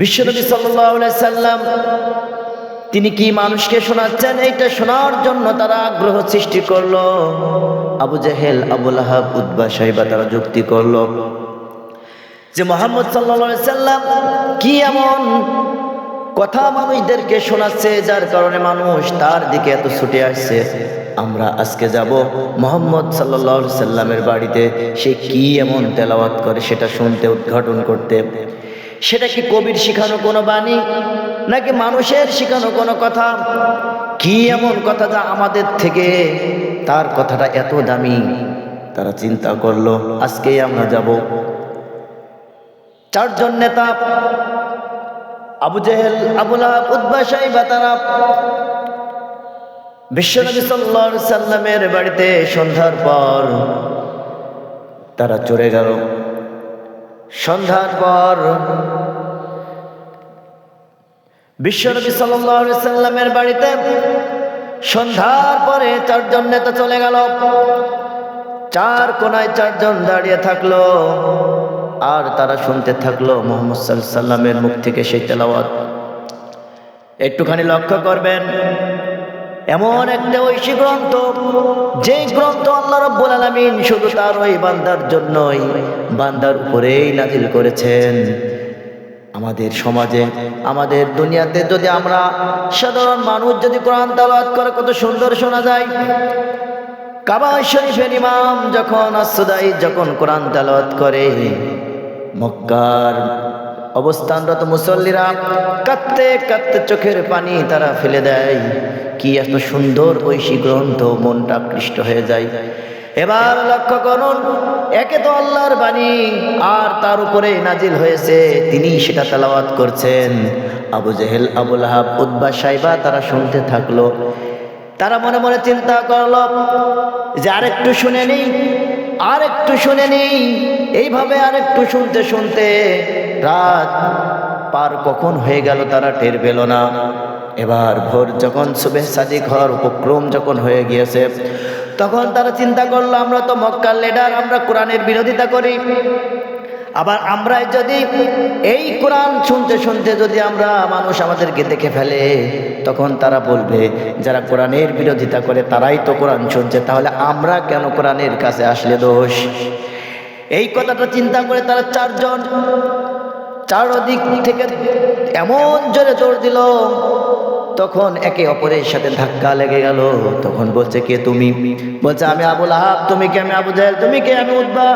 বিশ্বনবী সাল্লাম তিনি কি মানুষকে শোনাচ্ছেন? এইটা শোনার জন্য তারা আগ্রহ সৃষ্টি করল। আবু জাহেল আবুল আহাব উদ্বা সাহেবা তারা যুক্তি করল যে মোহাম্মদ সাল্লা সাল্লাম কি এমন কথা মানুষদেরকে শোনাচ্ছে যার কারণে মানুষ তার দিকে এত ছুটে আসছে? আমরা আজকে যাব মোহাম্মদ সাল্লা সাল্লামের বাড়িতে। সে কি এমন তেলাওয়াত করে সেটা শুনতে, উদ্ঘাটন করতে? সেটা কি কবির শিখানো কোনো বাণী? নাকি মানুষের শিখানো কোনো কথা? কি এমন কথা যা আমাদের থেকে? তার কথাটা এত দামি। তারা চিন্তা করল আজকেই আমরা যাব। চারজন নেতা, আবু জেহেল আবুল উদ্বা সাহেবা তারা বিশ্বনবী সাল্লাহ সাল্লামের বাড়িতে সন্ধ্যার পর তারা চলে গেল। সন্ধ্যার পর বিশ্বনবী সাল্লামের বাড়িতে সন্ধ্যার পরে চারজন নেতা চলে গেল। চার কোনায় চারজন দাঁড়িয়ে থাকল আর তারা শুনতে থাকল মোহাম্মদ সাল্লামের মুখ থেকে সেই তেলাওয়াত। একটুখানি লক্ষ্য করবেন, এমন একটা ঐশী গ্রন্থ যে গ্রন্থ আল্লাহ রব্বুল আলমিন শুধু তার ওই বান্দার জন্যই বান্দার উপরেই নাজিল করেছেন। আমাদের সমাজে, আমাদের দুনিয়াতে যদি আমরা সাধারণ মানুষ যদি কোরআন তালাত করে, কত সুন্দর শোনা যায়। কাবা শরীফের ইমাম যখন আসুদাই যখন কোরআন তালাত করে, মক্কার অবস্থানরত মুসল্লিরা কাঁদতে কাঁদতে চোখের পানি তারা ফেলে দেয়। কি এত সুন্দর ঐশী গ্রন্থ, মনটা আকৃষ্ট হয়ে যায়। এবার লক্ষ্য করুন, একে তো আল্লাহর বাণী, আর তার উপরে নাজিল হয়েছে, তিনি সেটা তালাওয়াত করছেন। Abu Jahl, Abu Lahab Utbah Shaybah তারা শুনতে থাকল। তারা মনে মনে চিন্তা করল যে আরেকটু শুনে নিই আর একটু শুনে নিই। এইভাবে আর একটু শুনতে শুনতে রাত পার কখন হয়ে গেল তারা টের পেল না। এবার ভোর যখন শুভে সাদি ঘর উপক্রম যখন হয়ে গিয়েছে তখন তারা চিন্তা করল, আমরা তো মক্কার লেডার আমরা কোরআনের বিরোধিতা করি। আবার আমরা যদি এই কোরআন শুনতে শুনতে যদি আমরা মানুষ আমাদেরকে দেখে ফেলে, তখন তারা বলবে, যারা কোরআনের বিরোধিতা করে, তারাই তো কোরআন শুনছে। তাহলে আমরা কেন কোরআনের কাছে আসলে দোষ? এই কথাটা চিন্তা করে তারা চারজন চারদিক থেকে এমন জোরে জোর দিল, তখন একে অপরের সাথে ধাক্কা লেগে গেল। তখন বলছে, কে তুমি? বলছে, আমি আবুল আহাব, তুমি কে? আমি আবু জাহেল, তুমি কে? আমি উদ্বা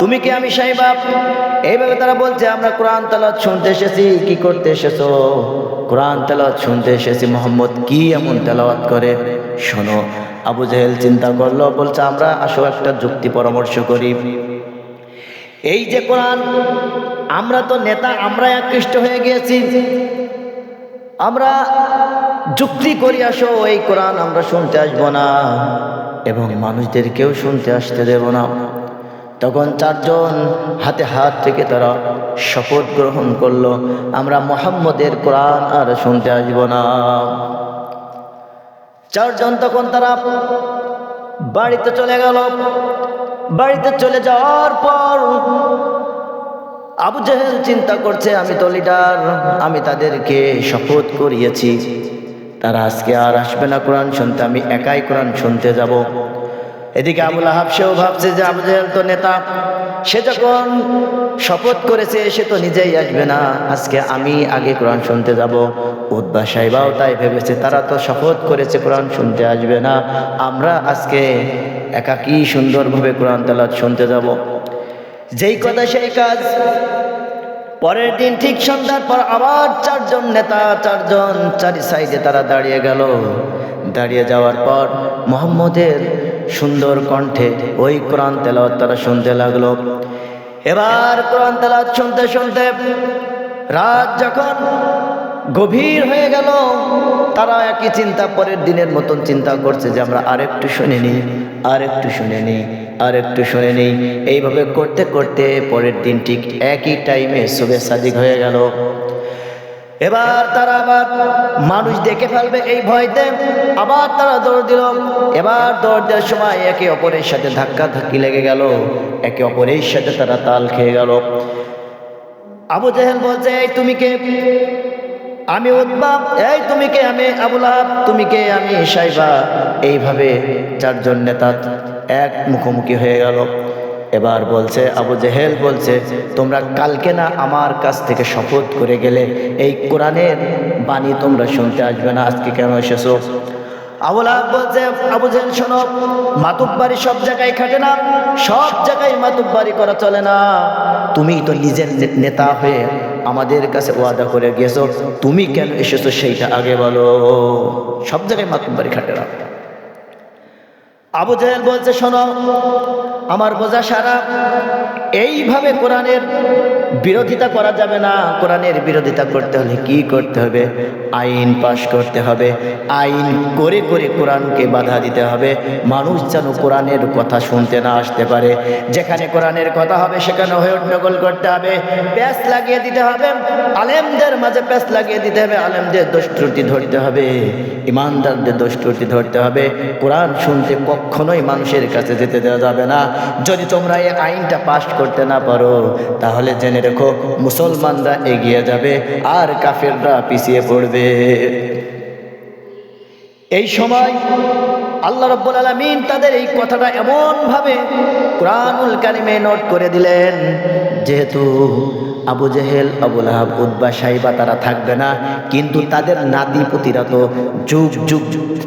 তুমি কে? আমি সাইবাব এইভাবে তারা বলছে, আমরা কোরআন তালাত শুনতে এসেছি, কি করতে এসেছ? কোরআন তালাত শুনতে এসেছি, মোহাম্মদ কি এমন তেলাওয়াত করে? শোনো, আবু জাহেল চিন্তা করল, বলছে, আমরা আসো একটা যুক্তি পরামর্শ করি। এই যে কোরআন আমরা তো নেতা আমরা আকৃষ্ট হয়ে গিয়েছি। আমরা যুক্তি করি, আসো, এই কোরআন আমরা শুনতে আসব না। এবং মানুষদেরকেও শুনতে আসতে দেব না। তখন চারজন হাতে হাত থেকে তারা শপথ গ্রহণ করল, আমরা মোহাম্মদের কোরআন আর শুনতে আসব না। চারজন তখন তারা বাড়িতে চলে গেল। বাড়িতে চলে যাওয়ার পর আবু জাহেল চিন্তা করছে, আমি তো লিডার আমি তাদেরকে শপথ করিয়েছি। তারা আজকে আর আসবে না কোরআন শুনতে, আমি একাই কোরআন শুনতে যাব। এদিকে আবুল আহাব সেও ভাবছে যে আবু জাহেল তো নেতা। সে যখন শপথ করেছে, সে তো নিজেই আসবে না। আজকে আমি আগে কোরআন শুনতে যাব। উদ্বা সাহেবাও তাই ভেবেছে, তারা তো শপথ করেছে, কোরআন শুনতে আসবে না। আমরা আজকে একাকি সুন্দরভাবে কোরআন তালাত শুনতে যাব। যেই কথা সেই কাজ। পরের দিন ঠিক সন্ধ্যার পর আবার চারজন নেতা, চারজন চারি সাইডে তারা দাঁড়িয়ে গেল। দাঁড়িয়ে যাওয়ার পর মোহাম্মদের সুন্দর কণ্ঠে ওই কোরআন তেলাওয়াত তারা শুনতে লাগল। এবার কোরআন তেলাওয়াত শুনতে শুনতে রাত যখন গভীর হয়ে গেল, তারা একই চিন্তা পরের দিনের মতন চিন্তা করছে যে আমরা আরেকটু শুনে নিই আরেকটু শুনে নিই আর একটু শুনে নিই। এইভাবে করতে করতে পরের দিন ঠিক একই টাইমে শুভে সাদিক হয়ে গেল। এবার তারা আবার মানুষ দেখে ফেলবে এই ভয়তে। আবার তারা দৌড় দিল। এবার দৌড় দেওয়ার সময় একে অপরের সাথে ধাক্কা ধাক্কি লেগে গেল। একে অপরের সাথে তারা তাল খেয়ে গেল। আবু জেহেল বলছে, এই তুমি কে? আমি উদ্বা এই তুমি কে? আমি আবুল তুমি কে? আমি সাইবা। এইভাবে চারজন নেতা এক মুখোমুখি হয়ে গেল। এবার বলছে, আবু জেহেল বলছে, তোমরা কালকে না আমার কাছ থেকে শপথ করে গেলে এই কোরআনের বাণী তোমরা শুনতে আসবে না, আজকে কেন এসেছ? বলছে, আবু শোনো, মাতুব্বারি সব জায়গায় খাটে না, সব জায়গায় মাতুব্বারি করা চলে না। তুমি তো নিজের নেতা আমাদের কাছে ওয়াদা করে তুমি কেন এসেছ সেইটা আগে বলো। সব জায়গায় মাতুব বাড়ি খাটে না। আবু জাহেল বলছে শোনো আমার বোঝা সারা। এইভাবে কোরআনের বিরোধিতা করা যাবে না। কোরআনের বিরোধিতা করতে হলে কি করতে হবে? আইন পাশ করতে হবে। আইন করে করে কোরআনকে বাধা দিতে হবে। মানুষ যেন কোরআনের কথা শুনতে না আসতে পারে। যেখানে কোরআনের কথা হবে, সেখানে হয়ে হট্টগোল করতে হবে। প্যাস লাগিয়ে দিতে হবে। আলেমদের মাঝে প্যাস লাগিয়ে দিতে হবে। আলেমদের দোষ ধরতে হবে। ইমানদারদের দোষ ত্রুটি ধরতে হবে। কোরআন শুনতে কখনোই মানুষের কাছে যেতে দেওয়া যাবে না। যদি তোমরা এই আইনটা পাশ করতে না পারো, তাহলে জেনে রেখো, মুসলমানরা এগিয়ে যাবে আর কাফেররা পিছিয়ে পড়বে। এই সময় আল্লাহ রব্বুল আলমিন তাদের এই কথাটা এমনভাবে কোরআনুল কারিমে নোট করে দিলেন, যেহেতু আবু জেহেল আবুল আহাব উদ্বা সাইবা তারা থাকবে না, কিন্তু তাদের নাতিপুতিরা তো যুগ যুগ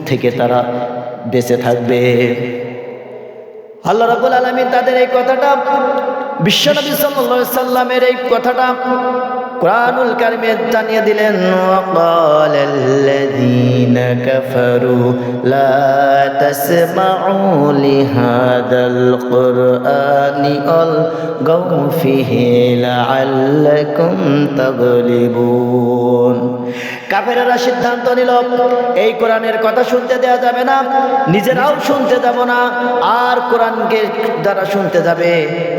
থেকে তারা বেঁচে থাকবে। আল্লাহ রাবুল আলমী তাদের এই কথাটা বিশ্বনবী সাল্লা সাল্লামের এই কথাটা কোরআনুল কারিমে জানিয়ে দিলেন وقال الذين كفروا لا تسمعوا لهذا القرآن والغوا فيه لعلكم تغلبون কাফেরেরা সিদ্ধান্ত নিল এই কোরআনের কথা শুনতে দেওয়া যাবে না নিজেরাও শুনতে যাব না আর কোরআনকে যারা শুনতে যাবে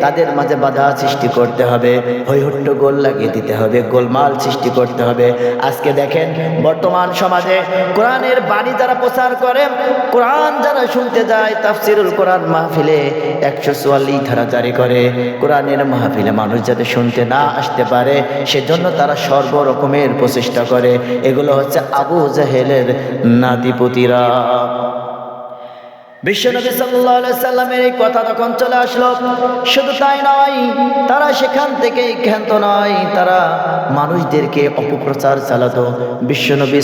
তাদের মাঝে বাধা সৃষ্টি করতে হবে হৈহট্ট গোল লাগিয়ে দিতে হবে গোলমাল সৃষ্টি করতে হবে। আজকে দেখেন, বর্তমান সমাজে কোরআনের বাণী যারা প্রচার করে, কোরআন যারা শুনতে যায়, তাফসিরুল কোরআন মাহফিলে একশো চুয়াল্লিশ ধারা জারি করে। কোরআনের মাহফিলে মানুষ যাতে শুনতে না আসতে পারে, সেজন্য তারা সর্বরকমের প্রচেষ্টা করে। এগুলো হচ্ছে আবু জাহেলের নাতিপুতিরা বিশ্বনবী আলাইহি সাল্লামের এই কথা তখন চলে আসলো। শুধু তাই নয়, তারা সেখান থেকে ক্ষান্ত নয়, তারা মানুষদেরকে অপপ্রচার চালাতো। বিশ্বনবী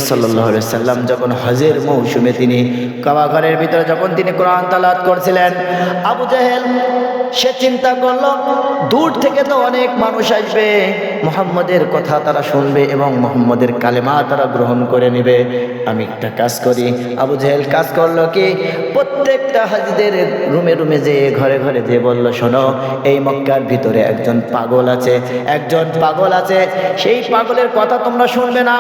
আলাইহি সাল্লাম যখন হজের মৌসুমে তিনি কাবা ঘরের ভিতরে যখন তিনি কোরআন তালাত করছিলেন, আবু জাহেল সে চিন্তা করল, দূর থেকে তো অনেক মানুষ আসবে, মোহাম্মদের কথা তারা শুনবে এবং মোহাম্মদের কালেমা তারা গ্রহণ করে নেবে। আমি একটা কাজ করি। আবু জাহেল কাজ করল কি? প্রত্যেকটা হাজিদের রুমে রুমে যে ঘরে ঘরে যে বলল, শোনো, এই মক্কার ভিতরে একজন পাগল আছে, একজন পাগল আছে। সেই পাগলের কথা তোমরা শুনবে না।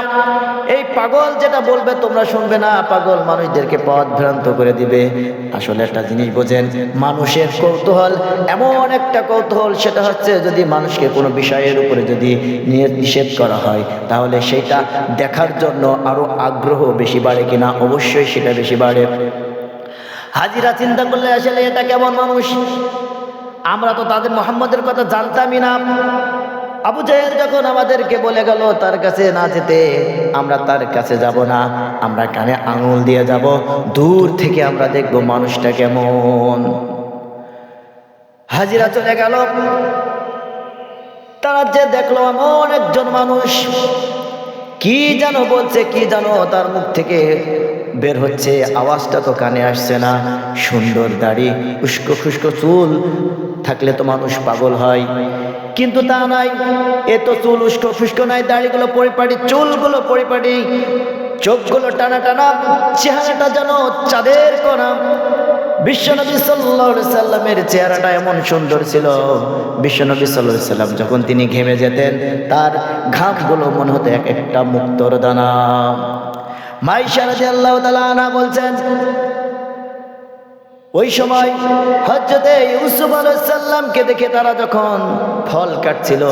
এই পাগল যেটা বলবে তোমরা শুনবে না। পাগল মানুষদেরকে পথ ভ্রান্ত করে দিবে। আসলে একটা জিনিস বোঝেন, মানুষের কৌতূহল এমন একটা কৌতূহল, সেটা হচ্ছে যদি মানুষকে কোনো বিষয়ের উপরে যদি নিষেধ করা হয়, তাহলে সেটা দেখার জন্য আরও আগ্রহ বেশি বাড়ে কিনা? অবশ্যই সেটা বেশি বাড়ে। হাজিরা চিন্তা করলে আসলে এটা কেমন মানুষ? আমরা তো তাদের মোহাম্মদের কথা জানতামই না। আবু জাহেল যখন আমাদেরকে বলে গেল, তার কাছে না যেতে আমরা তার কাছে যাব না, আমরা কানে আঙুল দিয়ে যাব, দূর থেকে আমরা দেখব মানুষটা কেমন। হাজিরা চলে গেল। তারা যে দেখল, এমন একজন মানুষ কি যেন বলছে, কি জানো তার মুখ থেকে বের হচ্ছে, আওয়াজটা তো কানে আসছে না। সুন্দর দাড়ি উস্কো খুস্কো চুল, থাকলে তো মানুষ পাগল হয়। কিন্তু তা নাই, এ তো চুল উস্কো ফুস্কো নাই, দাড়িগুলো পরিপাটি, চুলগুলো পরিপাটি, চোখগুলো টানা টানা, চেহারাটা যেন চাঁদের কোনা। বিশ্বনবী সাল্লাল্লাহু সাল্লামের চেহারাটা এমন সুন্দর ছিল। বিশ্বনবী সাল্লাল্লাহু সাল্লাম যখন তিনি ঘেমে যেতেন, তার ঘামগুলো মনে হতো এক একটা মুক্তর দানা। মাইশা রাদিয়াল্লাহু তাআলা আনহা বলছেন ওই সময় হজরতে ইউসুফ আলাইসাল্লামকে দেখে তারা যখন ফল কাটছিল,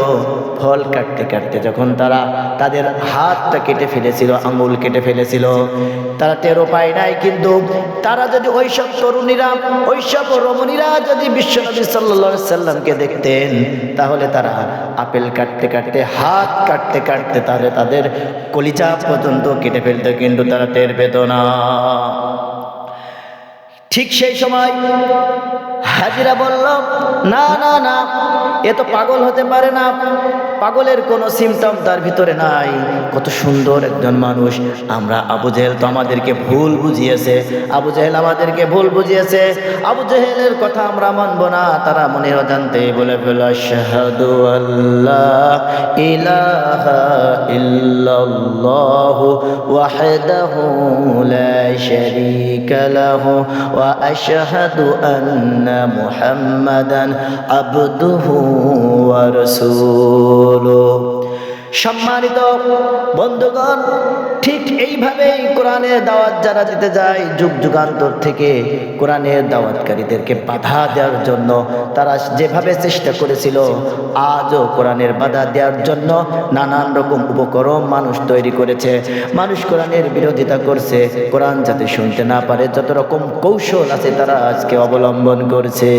ফল কাটতে কাটতে যখন তারা তাদের হাতটা কেটে ফেলেছিল, আঙুল কেটে ফেলেছিল, তারা টেরো পায় নাই, কিন্তু তারা যদি ওইসব তরুণীরা ওইসব রমণীরা যদি বিশ্বনবী সাল্লা সাল্লামকে দেখতেন, তাহলে তারা আপেল কাটতে কাটতে, হাত কাটতে কাটতে তাহলে তাদের কলিচা পর্যন্ত কেটে ফেলতো, কিন্তু তারা টের পেত না। ঠিক সেই সময় হাজিরা বলল, না না না, এ তো পাগল হতে পারে না। পাগলের কোনো সিমটম তার ভিতরে নাই। কত সুন্দর একজন মানুষ। আমরা আবু জেহেল তো আমাদেরকে ভুল বুঝিয়েছে। আবু জেহেল আমাদেরকে ভুল বুঝিয়েছে। আবু জেহেলের কথা আমরা মানব না, তারা মনে অজান্তে বলে ফেল শাহাদু আল্লাহ ইলাহা ইল্লাল্লাহ ওয়াহদাহু লা শারীকা লাহু ওয়া আশহাদু আন্না মুহাম্মাদান আবদুহু ওয়া রাসূলুহু। সম্মানিত বন্ধুগণ, ঠিক এইভাবেই কোরআনের দাওয়াত যারা দিতে যায়, যুগ যুগান্তর থেকে কোরআনের দাওয়াতকারীদেরকে বাধা দেওয়ার জন্য তারা যেভাবে চেষ্টা করেছিল, আজও কোরআনের বাধা দেওয়ার জন্য নানান রকম উপকরণ মানুষ তৈরি করেছে। মানুষ কোরআনের বিরোধিতা করছে, কোরআন যাতে শুনতে না পারে, যত রকম কৌশল আছে তারা আজকে অবলম্বন করছে।